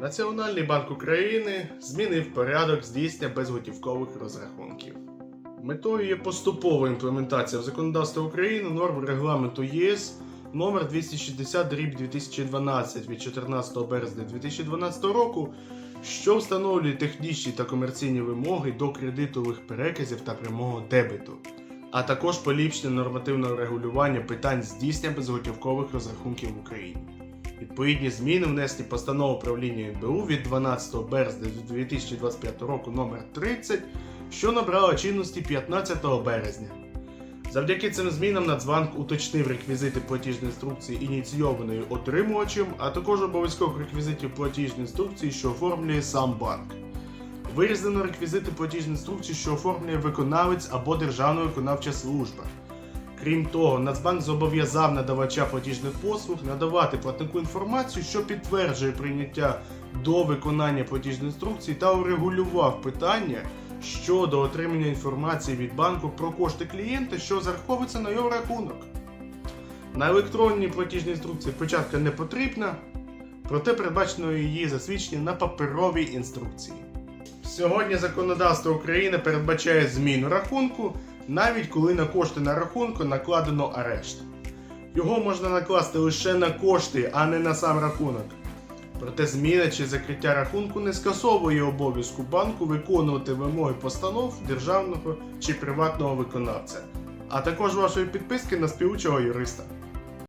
Національний банк України змінив порядок здійснення безготівкових розрахунків. Метою є поступова імплементація в законодавство України норм регламенту ЄС номер 260 2012 від 14 березня 2012 року, що встановлює технічні та комерційні вимоги до кредитових переказів та прямого дебету, а також поліпшення нормативного регулювання питань здійснення безготівкових розрахунків в Україні. Відповідні зміни внесені постанову управління НБУ від 12 березня 2025 року номер 30 що набрала чинності 15 березня. Завдяки цим змінам Нацбанк уточнив реквізити платіжної інструкції ініційованої отримувачем, а також обов'язкових реквізитів платіжної інструкції, що оформлює сам банк. Вирізано реквізити платіжної інструкції, що оформлює виконавець або державна виконавча служба. Крім того, Нацбанк зобов'язав надавача платіжних послуг надавати платнику інформацію, що підтверджує прийняття до виконання платіжної інструкції та урегулював питання щодо отримання інформації від банку про кошти клієнта, що зараховуються на його рахунок. На електронній платіжній інструкції початка не потрібна, проте передбачено її засвідчення на паперовій інструкції. Сьогодні законодавство України передбачає зміну рахунку, навіть коли на кошти на рахунку накладено арешт. Його можна накласти лише на кошти, а не на сам рахунок. Проте зміна чи закриття рахунку не скасовує обов'язку банку виконувати вимоги постанов державного чи приватного виконавця, а також вашої підписки на співучого юриста.